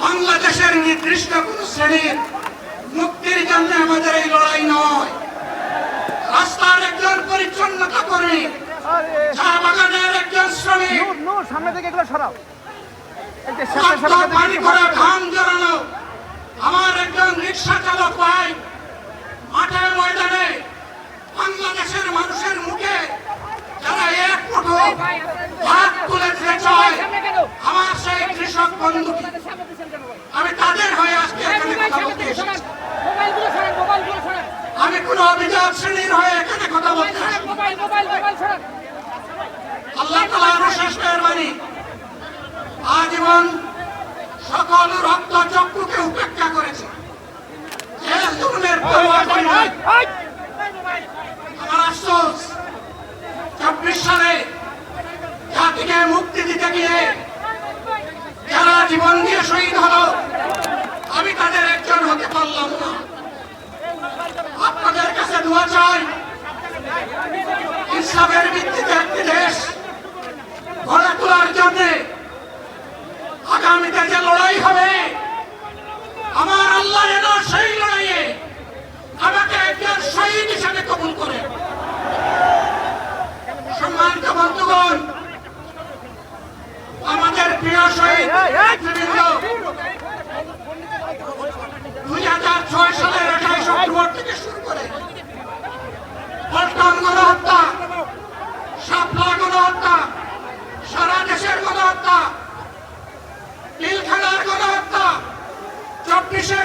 বাংলাদেশের নির্দিষ্ট কোন শ্রেণির মুক্তির জন্য আমাদের এই লড়াই নয়। রাস্তার একজন পরিচ্ছন্নতা কর্মী চা বাগানের একজন শ্রমিক সামনে থেকে এগুলো সরাও। পানি করে ঘাম জড়ানো আমার একজন রিক্সা চালক ভাই মাঠে ময়দানে বাংলাদেশের মানুষের মুখে যারা এক মুঠো হাত তুলে দিতে চায় আমার সেই কৃষক বন্ধুটি আমি তাদের হয়ে আজকে এখানে কথা বলতে এসেছি মোবাইলগুলো সরান মোবাইলগুলো সরান আমি কোন অভিযোগ শ্রেণির হয়ে এখানে কথা সরান। আল্লাহ তালার শেষ মেহরবানি। আজীবন সকল রক্ত চক্ষুকে উপেক্ষা করেছে। আমার আফসোস চব্বিশ সালে জাতিকে মুক্তি দিতে গিয়ে যারা জীবন দিয়ে শহীদ হলো আমি তাদের একজন হতে পারলাম না। আপনাদের চাই ইসলামের ভিত্তিতে একটি দেশ গড়ে তোলার জন্য আগামীতে যে লড়াই হবে, আমার আল্লাহ সেই লড়াইয়ে আমাকে একজন শহীদ হিসেবে কবুল করে সম্মানিত বন্ধুগণ আমাদের প্রিয় শহীদ নেতৃবৃন্দ দুই হাজার ছয় সালের আঠাইশ অক্টোবর থেকে শুরু করে পল্টন গণহত্যা শাপলা গণহত্যা সারা দেশের গণহত্যা নীলখানার গণহত্যা চব্বিশের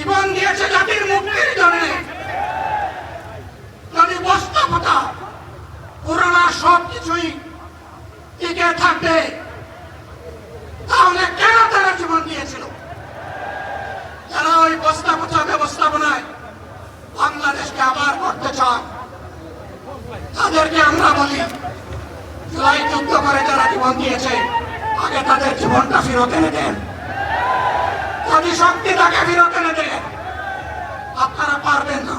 জীবন দিয়েছে জাতির মুক্তির জন্য। যদি বস্তাপতা পুরানা সব কিছুই টিকে থাকবে, তাহলে কেন তারা জীবন দিয়েছিল? যারা ওই বস্তা বস্তাপচা ব্যবস্থাপনায় বাংলাদেশকে আবার করতে চায়, তাদেরকে আমরা বলি, জুলাই যুদ্ধ করে যারা জীবন দিয়েছে, আগে তাদের জীবনটা ফেরত এনে দেন। যদি শক্তি তাকে এনে দেন আপনারা পারবেন না।